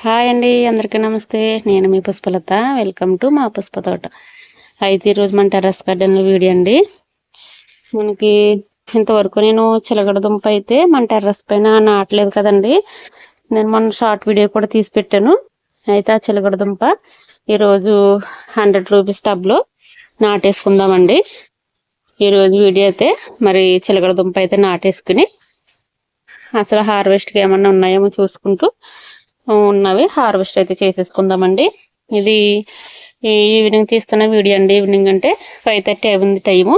Hi అండి అందరికీ నమస్తే. నేను మీ పుష్పలత. వెల్కమ్ టు మా పుష్ప తోట. అయితే ఈరోజు మన టెర్రస్ గార్డెన్లో వీడియో అండి. మనకి ఇంతవరకు నేను చిలగడ దుంప అయితే మన టెర్రస్ పైన నాటలేదు కదండి. నేను మొన్న షార్ట్ వీడియో కూడా తీసి పెట్టాను. అయితే ఆ చిలగడ దుంప ఈరోజు హండ్రెడ్ రూపీస్ టబ్లో నాటేసుకుందామండి. ఈరోజు వీడియో అయితే మరి చిలగడ దుంప అయితే నాటేసుకుని అసలు హార్వెస్ట్కి ఏమన్నా ఉన్నాయేమో చూసుకుంటూ ఉన్నవి. హార్వెస్ట్ అయితే చేసేసుకుందామండి. ఇది ఈవినింగ్ తీస్తున్న వీడియో అండి. ఈవినింగ్ అంటే ఫైవ్ థర్టీ అయింది టైము.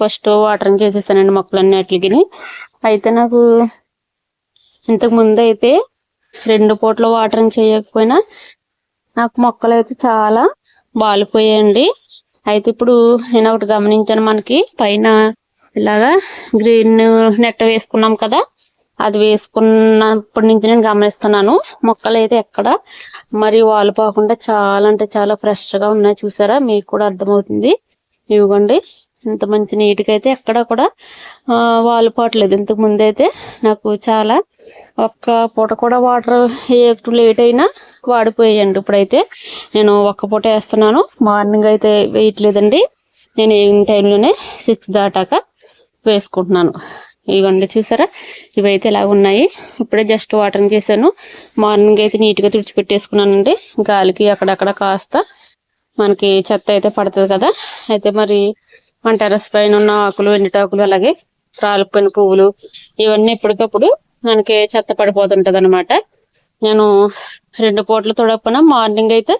ఫస్ట్ వాటరింగ్ చేసేసానండి మొక్కలన్నీ అట్లకి అయితే నాకు ఇంతకు ముందు అయితే రెండు పూట్ల వాటరింగ్ చేయకపోయినా నాకు మొక్కలు అయితే చాలా బాలిపోయాయండి. అయితే ఇప్పుడు నేను ఒకటి గమనించాను మనకి. పైన ఇలాగా గ్రీన్ నెట్ వేసుకున్నాం కదా. అది వేసుకున్నప్పటి నుంచి నేను గమనిస్తున్నాను. మొక్కలు అయితే ఎక్కడ? మరి వాలిపోకుండా పోకుండా చాలా అంటే చాలా ఫ్రెష్గా ఉన్నాయి. చూసారా? మీకు కూడా అర్థమవుతుంది. ఇవ్వండి. ఇంత మంచి నీట్గా అయితే ఎక్కడ కూడా వాలిపోవట్లేదు ఇంతకు ముందు అయితే నాకు చాలా ఒక్క పూట కూడా వాటర్ లేట్ అయినా వాడిపోయాయండి. ఇప్పుడైతే నేను ఒక్క పూట వేస్తున్నాను. మార్నింగ్ అయితే వేయట్లేదండి. నేను ఈవినింగ్ టైంలోనే సిక్స్ దాటాక వేసుకుంటున్నాను. ఇవన్నీ చూసారా? ఇవైతే ఇలా ఉన్నాయి. ఇప్పుడే జస్ట్ వాటరింగ్ చేశాను. మార్నింగ్ అయితే నీట్గా తుడిచిపెట్టేసుకున్నానండి గాలికి అక్కడక్కడ కాస్త మనకి చెత్త అయితే పడుతుంది కదా. అయితే మరి మన టెరస్ పైన ఉన్న ఆకులు ఎండిటాకులు అలాగే రాలిపోయిన పువ్వులు ఇవన్నీ ఎప్పటికప్పుడు మనకి చెత్త పడిపోతుంటది అనమాట నేను రెండు పూటలు తొడకపోయినా మార్నింగ్ అయితే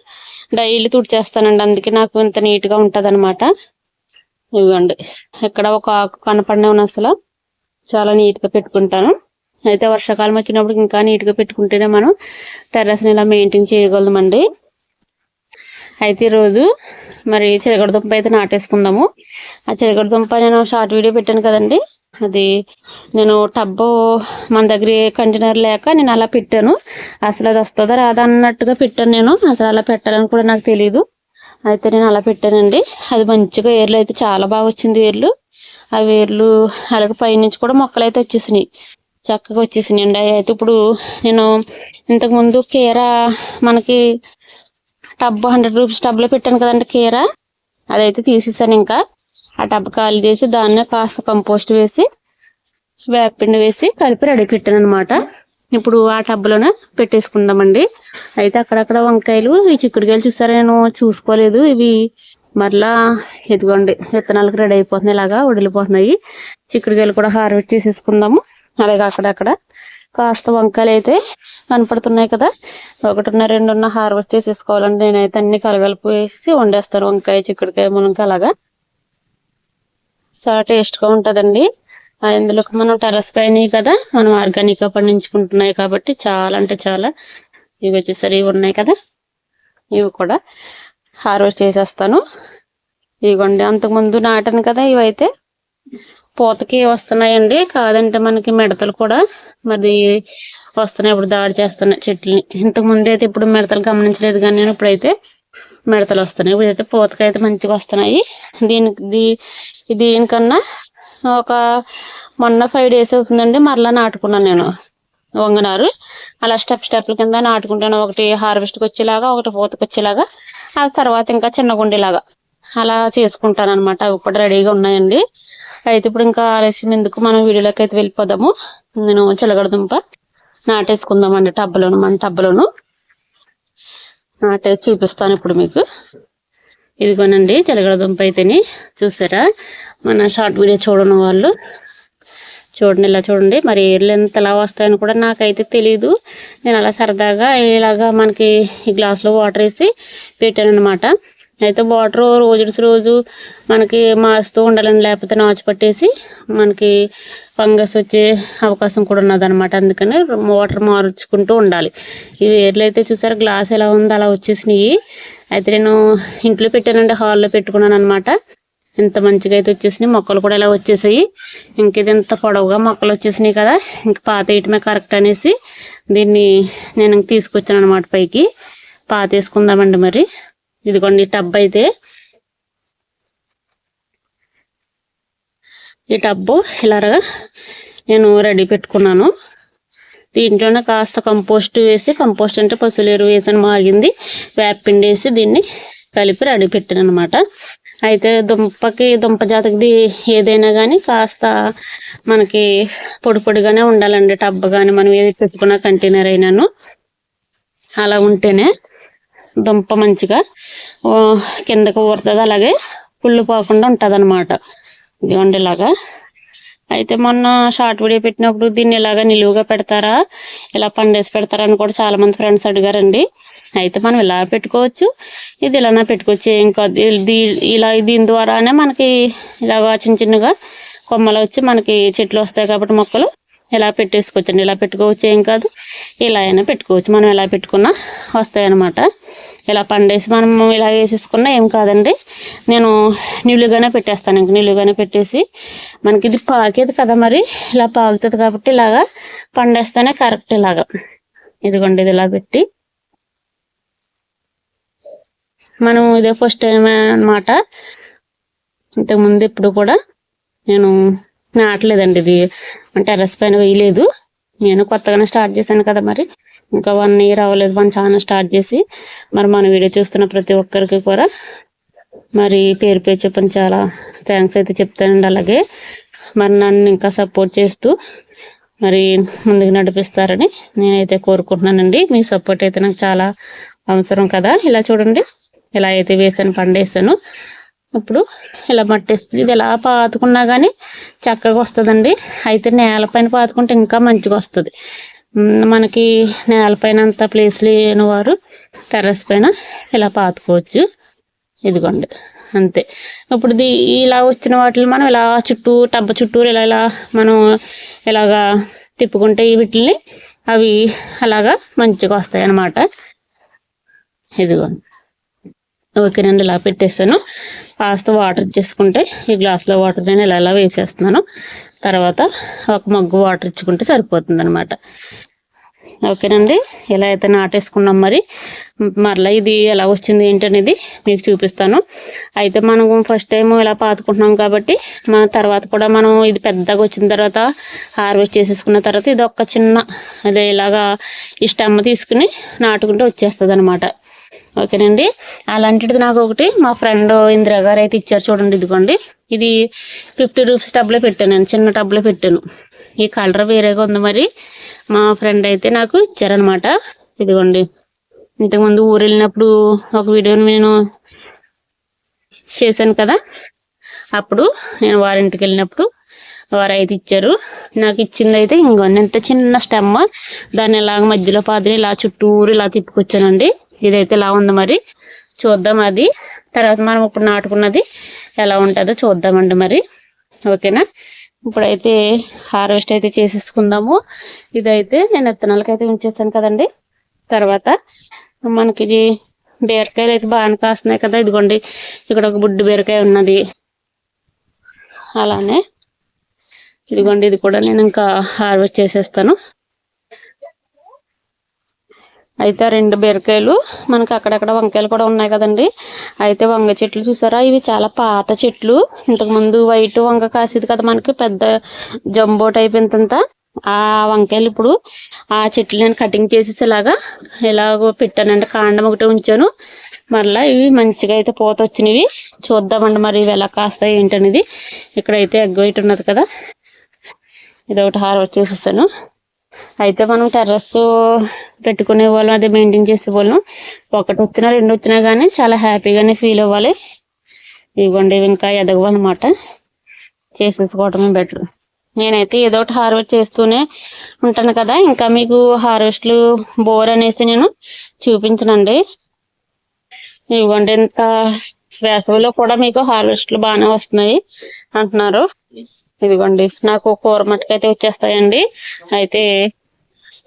డైలీ తుడిచేస్తానండి. అందుకే నాకు ఇంత నీట్గా ఉంటుంది అనమాట ఇవ్వండి. ఇక్కడ ఒక ఆకు కనపడిన అసలు. చాలా నీట్గా పెట్టుకుంటాను. అయితే వర్షాకాలం వచ్చినప్పుడు ఇంకా నీట్గా పెట్టుకుంటేనే మనం టెర్రస్ని ఇలా మెయింటైన్ చేయగలమండి. అయితే ఈరోజు మరి చిలకడదుంప అయితే నాటేసుకుందాము. ఆ చిలకడదుంప నేను షార్ట్ వీడియో పెట్టాను కదండి. అది నేను టబ్బు మన దగ్గర కంటైనర్ లేక నేను అలా పెట్టాను. అసలు అది వస్తుందా రాదా అన్నట్టుగా పెట్టాను నేను. అసలు అలా పెట్టాలని కూడా నాకు తెలియదు అయితే నేను అలా పెట్టానండి. అది మంచిగా ఏర్లు అయితే చాలా బాగా వచ్చింది ఏర్లు. ఆ వేర్లు అలాగే పైనుంచి కూడా మొక్కలు అయితే వచ్చేసినాయి. చక్కగా వచ్చేసినాయి అండి అయితే ఇప్పుడు నేను ఇంతకుముందు కీరా మనకి టబ్ హండ్రెడ్ రూపీస్ టబ్లో పెట్టాను కదండి కీర. అదైతే తీసేసాను ఇంకా. ఆ టబ్ ఖాళీ చేసి దాన్నే కాస్త కంపోస్ట్ వేసి వేపిండి వేసి కలిపి రెడీ పెట్టాను అనమాట ఇప్పుడు ఆ టబ్లోనే పెట్టేసుకుందామండి. అయితే అక్కడక్కడ వంకాయలు ఈ చిక్కుడుకాయలు చూసారా? నేను చూసుకోలేదు. ఇవి మరలా ఇదిగోండి విత్తనాలకు రెడీ అయిపోతున్నాయి ఇలాగా వడిలిపోతున్నాయి. చిక్కుడుకాయలు కూడా హార్వెస్ట్ చేసేసుకుందాము. అలాగే అక్కడక్కడ కాస్త వంకాయలు అయితే కనపడుతున్నాయి కదా. ఒకటిన్న రెండున్న హార్వెస్ట్ చేసేసుకోవాలండి. నేనైతే అన్ని కలగలిపి వేసి వండేస్తాను వంకాయ చిక్కుడుకాయ మునక్కాయ అలాగా. చాలా టేస్ట్గా ఉంటుందండి. ఇందులోకి మనం టెరస్ పైన కదా మనం ఆర్గానిక్గా పండించుకుంటున్నాయి కాబట్టి చాలా అంటే చాలా ఇవి వచ్చేసరి ఉన్నాయి కదా. ఇవి కూడా హార్వెస్ట్ చేసేస్తాను. ఇవ్వండి అంతకుముందు నాటాను కదా ఇవైతే. పూతకి వస్తున్నాయండి కాదంటే మనకి మిడతలు కూడా మరి వస్తున్నాయి ఇప్పుడు దాడి చేస్తున్నాయి చెట్లని. ఇంతకుముందు అయితే ఇప్పుడు మిడతలు గమనించలేదు కానీ నేను ఇప్పుడైతే మిడతలు వస్తున్నాయి. ఇప్పుడైతే పూతకైతే మంచిగా వస్తున్నాయి. దీనికి దీనికన్నా ఒక మొన్న ఫైవ్ డేస్ అవుతుందండి మరలా నాటుకున్నాను నేను వంగనారు. అలా స్టెప్ స్టెప్ల కింద నాటుకుంటాను. ఒకటి హార్వెస్ట్కి వచ్చేలాగా ఒకటి పూతకు వచ్చేలాగా ఆ తర్వాత ఇంకా చిన్న గుండెలాగా అలా చేసుకుంటాను అనమాట అవి కూడా రెడీగా ఉన్నాయండి. అయితే ఇప్పుడు ఇంకా ఆలస్యం ఎందుకు? మనం వీడియోలోకి అయితే వెళ్ళిపోదాము. నేను చిలగడదుంప నాటేసుకుందామండి టబ్బలోను మన టబ్బలోను. నాటేసి చూపిస్తాను ఇప్పుడు మీకు. ఇదిగోనండి చిలగడదుంప అయితేని చూసారా? మన షార్ట్ వీడియో చూడని వాళ్ళు చూడండి ఇలా చూడండి. మరి ఏర్లు ఎంత ఎలా వస్తాయని కూడా నాకైతే తెలియదు నేను అలా సరదాగా ఇలాగా మనకి ఈ గ్లాస్లో వాటర్ వేసి పెట్టాను అనమాట అయితే వాటర్ రోజు రోజు మనకి మారుస్తూ ఉండాలని లేకపోతే నాచు పట్టేసి మనకి ఫంగస్ వచ్చే అవకాశం కూడా ఉన్నదనమాట అందుకని వాటర్ మార్చుకుంటూ ఉండాలి. ఈ వేర్లు అయితే చూసారు గ్లాస్ ఎలా ఉందో అలా వచ్చేసినాయి. అయితే నేను ఇంట్లో పెట్టానండి హాల్లో పెట్టుకున్నాను అనమాట ఎంత మంచిగా అయితే వచ్చేసినాయి. మొక్కలు కూడా ఇలా వచ్చేసాయి. ఇంక ఇది ఇంత పొడవుగా మొక్కలు వచ్చేసినాయి కదా. ఇంక పాత వేయటమే కరెక్ట్ అనేసి దీన్ని నేను తీసుకొచ్చాను అనమాట పైకి. పాత వేసుకుందామండి మరి. ఇదిగోండి టబ్ అయితే. ఈ టబ్బు ఇలాగా నేను రెడీ పెట్టుకున్నాను. దీంట్లోనే కాస్త కంపోస్ట్ వేసి కంపోస్ట్ అంటే పశువులు ఎరువు వేసాను మాగింది. వేపిండి వేసి దీన్ని కలిపి రెడీ పెట్టాను అనమాట అయితే దుంపకి దుంప జాతికి ఏదైనా కానీ కాస్త మనకి పొడి పొడిగానే ఉండాలండి. టబ్ కానీ మనం ఏది పెట్టుకున్న కంటైనర్ అయినాను. అలా ఉంటేనే దుంప మంచిగా కిందకు ఊరుతుంది. అలాగే పుళ్ళు పోకుండా ఉంటుంది అనమాట ఇదిగోండి ఇలాగా. అయితే మొన్న షార్ట్ వీడియో పెట్టినప్పుడు దీన్ని ఇలాగా నిలువుగా పెడతారా ఇలా పండేసి పెడతారా అని కూడా చాలామంది ఫ్రెండ్స్ అడిగారండి. అయితే మనం ఇలా పెట్టుకోవచ్చు. ఇది ఇలానే పెట్టుకోవచ్చు. ఏం కాదు. ఇలా దీని ద్వారానే మనకి ఇలాగా చిన్న చిన్నగా కొమ్మలు వచ్చి మనకి చెట్లు వస్తాయి కాబట్టి మొక్కలు ఇలా పెట్టేసుకోవచ్చండి. ఇలా పెట్టుకోవచ్చు ఏం కాదు. ఇలా అయినా పెట్టుకోవచ్చు. మనం ఎలా పెట్టుకున్నా వస్తాయన్నమాట. ఇలా పండేసి మనం ఇలా వేసేసుకున్నా ఏం కాదండి. నేను నిలువుగానే పెట్టేస్తాను. ఇంక నిలువుగానే పెట్టేసి మనకి ఇది పాకేది కదా మరి. ఇలా పాకుతుంది కాబట్టి ఇలాగా పండేస్తేనే కరెక్ట్ ఇలాగా. ఇదిగోండి ఇది ఇలా పెట్టి మనం ఇదే ఫస్ట్ టైం అనమాట ఇంతకుముందు ఇప్పుడు కూడా నేను నాటలేదండి ఇది. టెర్రస్ పైన వేయలేదు. నేను కొత్తగానే స్టార్ట్ చేశాను కదా మరి. ఇంకా వన్ ఇయర్ అవ్వలేదు మన ఛానల్ స్టార్ట్ చేసి. మరి మన వీడియో చూస్తున్న ప్రతి ఒక్కరికి కూడా మరి పేరు పేరు చెప్పని చాలా థ్యాంక్స్ అయితే చెప్తానండి అలాగే. మరి నన్ను ఇంకా సపోర్ట్ చేస్తూ మరి ముందుకు నడిపిస్తారని నేనైతే కోరుకుంటున్నానండి. మీ సపోర్ట్ అయితే నాకు చాలా అవసరం కదా. ఇలా చూడండి. ఇలా అయితే వేసాను పండేసాను ఇప్పుడు ఇలా మట్టేసి ఇది ఎలా పాతుకున్నా కానీ చక్కగా వస్తుందండి. అయితే నేలపైన పాతుకుంటే ఇంకా మంచిగా వస్తుంది. మనకి నేలపైన అంత ప్లేస్ లేని వారు టెర్రస్ పైన ఇలా పాతుకోవచ్చు. ఇదిగోండి అంతే. ఇప్పుడు దీ ఇలా వచ్చిన వాటిని మనం ఇలా చుట్టూ టబ్బ చుట్టూరు ఇలా ఇలా మనం ఇలాగా తిప్పుకుంటే ఈ వీటిని అవి అలాగా మంచిగా వస్తాయి అన్నమాట ఇదిగోండి. ఓకేనండి ఇలా పెట్టేస్తాను. కాస్త వాటర్ ఇచ్చేసుకుంటే ఈ గ్లాస్లో వాటర్ నేను ఇలా ఇలా వేసేస్తున్నాను. తర్వాత ఒక మగ్గు వాటర్ ఇచ్చుకుంటే సరిపోతుంది అనమాట ఓకేనండి? ఇలా అయితే నాటేసుకున్నాం మరి. మరలా ఇది ఎలా వచ్చింది ఏంటనేది మీకు చూపిస్తాను. అయితే మనం ఫస్ట్ టైం ఇలా పాతుకుంటున్నాం కాబట్టి మన తర్వాత కూడా మనం ఇది పెద్దగా వచ్చిన తర్వాత హార్వెస్ట్ చేసేసుకున్న తర్వాత ఇది ఒక చిన్న అదే ఇలాగా ఈ స్టెమ్ తీసుకుని నాటుకుంటే వచ్చేస్తుంది అనమాట ఓకేనండి? అలాంటిది నాకు ఒకటి మా ఫ్రెండ్ ఇందిరా గారు అయితే ఇచ్చారు చూడండి ఇదిగోండి. ఇది ఫిఫ్టీ రూపీస్ టబ్లో పెట్టాను నేను చిన్న టబ్లో పెట్టాను. ఈ కలర్ వేరేగా ఉంది మరి. మా ఫ్రెండ్ అయితే నాకు ఇచ్చారనమాట ఇదిగోండి. ఇంతకుముందు ఊరు వెళ్ళినప్పుడు ఒక వీడియోని నేను చేశాను కదా? అప్పుడు నేను వారింటికి వెళ్ళినప్పుడు వారు అయితే ఇచ్చారు. నాకు ఇచ్చింది అయితే ఇంకొన్ని ఎంత చిన్న స్టెమ్ దాన్ని ఇలాగ మధ్యలో పాదిని ఇలా చుట్టూరు ఇలా తిప్పుకొచ్చానండి. ఇదైతే ఇలా ఉంది మరి? చూద్దాం అది. తర్వాత మనం ఇప్పుడు నాటుకున్నది ఎలా ఉంటుందో చూద్దామండి మరి. ఓకేనా? ఇప్పుడైతే హార్వెస్ట్ అయితే చేసేసుకుందాము. ఇదైతే నేను విత్తనాలకైతే ఉంచేసాను కదండి. తర్వాత మనకి ఇది బీరకాయలు అయితే బాగానే కాస్తున్నాయి కదా. ఇదిగోండి ఇక్కడ ఒక బుడ్డు బీరకాయ ఉన్నది. అలానే ఇదిగోండి ఇది కూడా నేను ఇంకా హార్వెస్ట్ చేసేస్తాను. అయితే రెండు బీరకాయలు మనకి అక్కడక్కడ వంకాయలు కూడా ఉన్నాయి కదండి. అయితే వంగ చెట్లు చూసారా? ఇవి చాలా పాత చెట్లు. ఇంతకుముందు వైట్ వంగ కాసేది కదా మనకి పెద్ద జంబో టైప్ ఇంతంతా. ఆ వంకాయలు ఇప్పుడు ఆ చెట్లు నేను కటింగ్ చేసేసి ఇలాగా ఇలాగ పెట్టానండి. కాండం ఒకటి ఉంచాను. మరలా ఇవి మంచిగా అయితే పూత వచ్చినవి. చూద్దామండి మరి ఇవి ఎలా కాస్తాయి ఏంటనేది. ఇక్కడైతే ఎగ్ వైట్ ఉన్నది కదా. ఇది ఒకటి హార్వెస్ట్ చేసేసాను అయితే మనం టెర్రస్ పెట్టుకునే వాళ్ళం అదే మెయింటైన్ చేసే వాళ్ళం. ఒకటి వచ్చినా రెండు వచ్చినా కానీ చాలా హ్యాపీగానే ఫీల్ అవ్వాలి. ఇవ్వండి ఇంకా ఎదగవన్నమాట. చేసేసుకోవటమే బెటర్ నేనైతే ఏదో ఒకటి హార్వెస్ట్ చేస్తూనే ఉంటాను కదా. ఇంకా మీకు హార్వెస్ట్లు బోర్ అనేసి నేను చూపించనండి. ఇవ్వండి ఇంత వేసవిలో కూడా మీకు హార్వెస్ట్లు బాగానే వస్తున్నాయి అంటున్నారు. ఇదిగోండి నాకు కూర మట్టుకైతే వచ్చేస్తాయండి. అయితే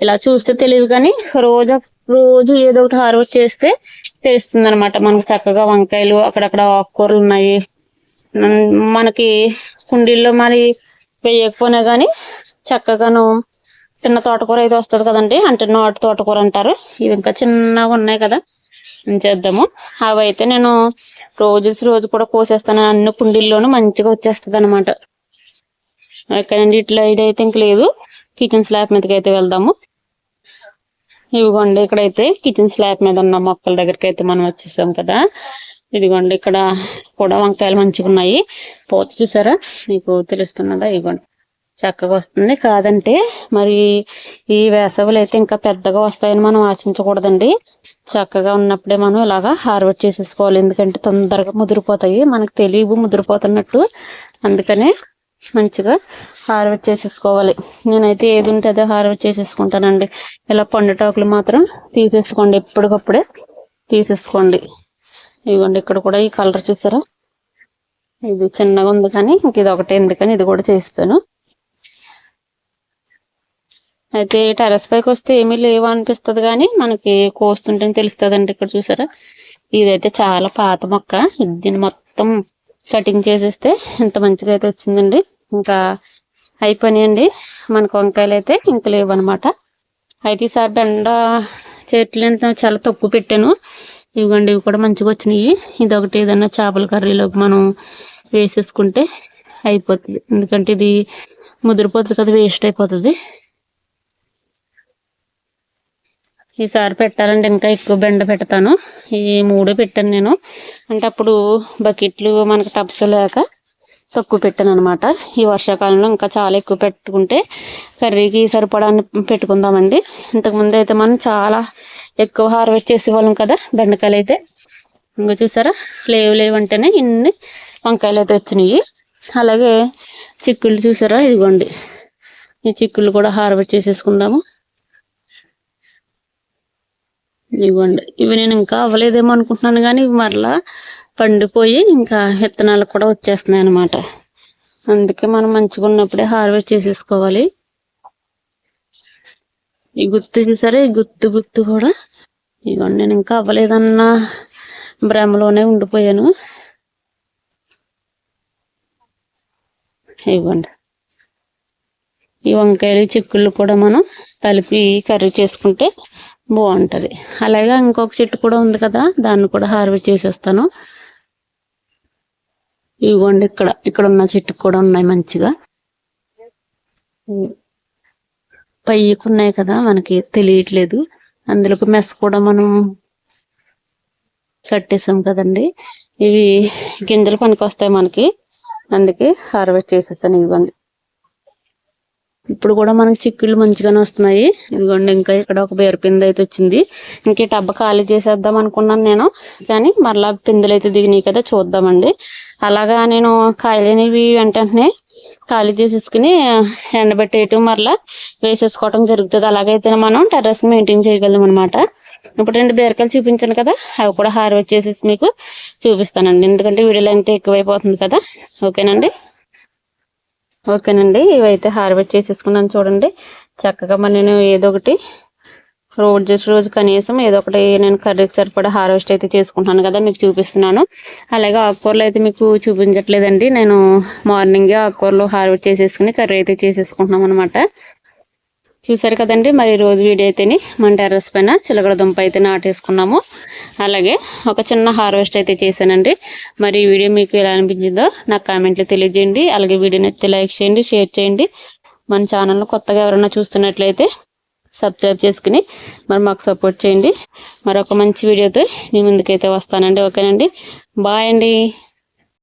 ఇలా చూస్తే తెలియదు కానీ రోజు రోజు ఏదో ఒకటి హార్వెస్ట్ చేస్తే తెలుస్తుంది అనమాట మనకు చక్కగా వంకాయలు అక్కడక్కడ ఆకుకూరలు ఉన్నాయి. మనకి కుండీల్లో మరి వేయకపోయినా కానీ చక్కగాను చిన్న తోటకూర అయితే వస్తుంది కదండి. అంటే నాటు తోటకూర అంటారు. ఇవి ఇంకా చిన్నగా ఉన్నాయి కదా. చేద్దాము? అవి అయితే నేను రోజు రోజు కూడా కోసేస్తాను. అన్ని కుండీల్లోనూ మంచిగా వచ్చేస్తుంది అనమాట ఎక్కడండి ఇట్లా ఇదైతే ఇంక లేదు. కిచెన్ స్లాబ్ మీదకి అయితే వెళ్దాము. ఇవిగోండి ఇక్కడైతే కిచెన్ స్లాబ్ మీద ఉన్న మొక్కల దగ్గరికి అయితే మనం వచ్చేసాం కదా. ఇదిగోండి ఇక్కడ కూడా వంకాయలు మంచిగా ఉన్నాయి. పోత చూసారా? మీకు తెలుస్తున్నదా? ఇదిగోండి. చక్కగా వస్తుంది. కాదంటే మరి ఈ వేసవులు అయితే ఇంకా పెద్దగా వస్తాయని మనం ఆశించకూడదండి. చక్కగా ఉన్నప్పుడే మనం ఇలాగా హార్వెస్ట్ చేసేసుకోవాలి. ఎందుకంటే తొందరగా ముదిరిపోతాయి. మనకు తెలియవు ముదిరిపోతున్నట్టు. అందుకనే మంచిగా హార్వెస్ట్ చేసేసుకోవాలి. నేనైతే ఏది ఉంటే అదే హార్వెస్ట్ చేసేసుకుంటానండి. ఇలా పండుటాకులు మాత్రం తీసేసుకోండి. ఎప్పటికప్పుడే తీసేసుకోండి. ఇదిగోండి ఇక్కడ కూడా ఈ కలర్ చూసారా? ఇది చిన్నగా ఉంది కానీ ఇంక ఇది ఒకటే. ఎందుకని ఇది కూడా చేస్తాను. అయితే టెరస్ పైకి వస్తే ఏమీ లేవు అనిపిస్తుంది కానీ మనకి కోస్తుంటే తెలుస్తుందండి. ఇక్కడ చూసారా? ఇదైతే చాలా పాత మొక్క. దీన్ని మొత్తం కటింగ్ చేసేస్తే ఎంత మంచిగా అయితే వచ్చిందండి. ఇంకా అయిపోయినాయండి. మనకు వంకాయలు అయితే ఇంకా లేవు అయితే ఈసారి బెండ చెట్లు చాలా తక్కువ పెట్టాను. ఇవ్వండి ఇవి కూడా మంచిగా వచ్చినాయి. ఇది ఒకటి ఏదన్నా చేపల కర్రీలోకి మనం వేసేసుకుంటే అయిపోతుంది. ఎందుకంటే ఇది ముదిరిపోతుంది కదా వేస్ట్ అయిపోతుంది. ఈసారి పెట్టాలంటే ఇంకా ఎక్కువ బెండ పెడతాను. ఈ మూడు పెట్టాను నేను. అంటే అప్పుడు బకెట్లు మనకు టబ్స్ లేక తక్కువ పెట్టాను అనమాట ఈ వర్షాకాలంలో ఇంకా చాలా ఎక్కువ పెట్టుకుంటే కర్రీకి సరిపడాన్ని పెట్టుకుందామండి. ఇంతకుముందు అయితే మనం చాలా ఎక్కువ హార్వెస్ట్ చేసేవాళ్ళం కదా బెండకాయలు అయితే. ఇంకా చూసారా? లేవు లేవు అంటేనే ఇన్ని వంకాయలు అయితే వచ్చినాయి. అలాగే చిక్కుళ్ళు చూసారా? ఇదిగోండి. ఈ చిక్కుళ్ళు కూడా హార్వెస్ట్ చేసేసుకుందాము. ఇవ్వండి. ఇవి నేను ఇంకా అవ్వలేదేమో అనుకుంటున్నాను కానీ ఇవి మరలా పండిపోయి ఇంకా విత్తనాలు కూడా వచ్చేస్తున్నాయి అనమాట అందుకే మనం మంచిగా ఉన్నప్పుడే హార్వెస్ట్ చేసేసుకోవాలి. ఈ గుత్తు చూసారా? ఈ గుత్తు గుత్తు కూడా ఇవ్వండి నేను ఇంకా అవ్వలేదన్న భ్రమలోనే ఉండిపోయాను. ఇవ్వండి. ఈ వంకాయలు చిక్కుళ్ళు కూడా మనం కలిపి కర్రీ చేసుకుంటే బాగుంటుంది. అలాగే ఇంకొక చెట్టు కూడా ఉంది కదా దాన్ని కూడా హార్వెస్ట్ చేసేస్తాను. ఇవ్వండి ఇక్కడ ఇక్కడ ఉన్న చెట్టు కూడా ఉన్నాయి మంచిగా. పైకి ఉన్నాయి కదా మనకి తెలియట్లేదు. అందులోకి మెస్ కూడా మనం కట్టేసాం కదండి. ఇవి గింజలు పనికి వస్తాయి మనకి. అందుకే హార్వెస్ట్ చేసేసాను ఇవ్వండి. ఇప్పుడు కూడా మనకి చిక్కుళ్ళు మంచిగానే వస్తున్నాయి. ఇదిగోండి ఇంకా ఇక్కడ ఒక బీర అయితే వచ్చింది. ఇంక ఈ టబ్బ ఖాళీ చేసేద్దాం అనుకున్నాను నేను కానీ మరలా పిందులు అయితే దిగినాయి కదా చూద్దామండి. అలాగా నేను కాయలేనివి వెంటనే ఖాళీ చేసేసుకుని ఎండబెట్టేయటం మరలా వేసేసుకోవటం జరుగుతుంది. అలాగైతే మనం టెర్రస్ మెయింటైన్ చేయగలం అనమాట ఇప్పుడు రెండు బీరకాయలు చూపించాను కదా అవి కూడా హార్వెస్ట్ చేసేసి మీకు చూపిస్తానండి. ఎందుకంటే వీడియో లెంత్ ఎక్కువైపోతుంది కదా. ఓకేనండి? ఓకేనండి. ఇవైతే హార్వెస్ట్ చేసేసుకున్నాను చూడండి. చక్కగా మరి నేను ఏదో ఒకటి రోజు రోజు కనీసం ఏదో ఒకటి నేను కర్రీకి సరిపడా హార్వెస్ట్ అయితే చేసుకుంటున్నాను కదా మీకు చూపిస్తున్నాను. అలాగే ఆకుకూరలు అయితే మీకు చూపించట్లేదండి. నేను మార్నింగే ఆకుకూరలు హార్వెస్ట్ చేసేసుకుని కర్రీ అయితే చేసేసుకుంటున్నాం అనమాట చూసారు కదండి మరి రోజు వీడియో అయితేని మన టెర్రస్ పైన చిలకడ దుంప అయితే నాటేసుకున్నాము. అలాగే ఒక చిన్న హార్వెస్ట్ అయితే చేశానండి. మరి ఈ వీడియో మీకు ఎలా అనిపించిందో నాకు కామెంట్లో తెలియజేయండి. అలాగే వీడియో నచ్చితే లైక్ చేయండి షేర్ చేయండి. మన ఛానల్లో కొత్తగా ఎవరైనా చూస్తున్నట్లయితే సబ్స్క్రైబ్ చేసుకుని మరి మాకు సపోర్ట్ చేయండి. మరొక మంచి వీడియోతో మీ ముందుకైతే వస్తానండి. ఓకేనండి. బాయ్ అండి.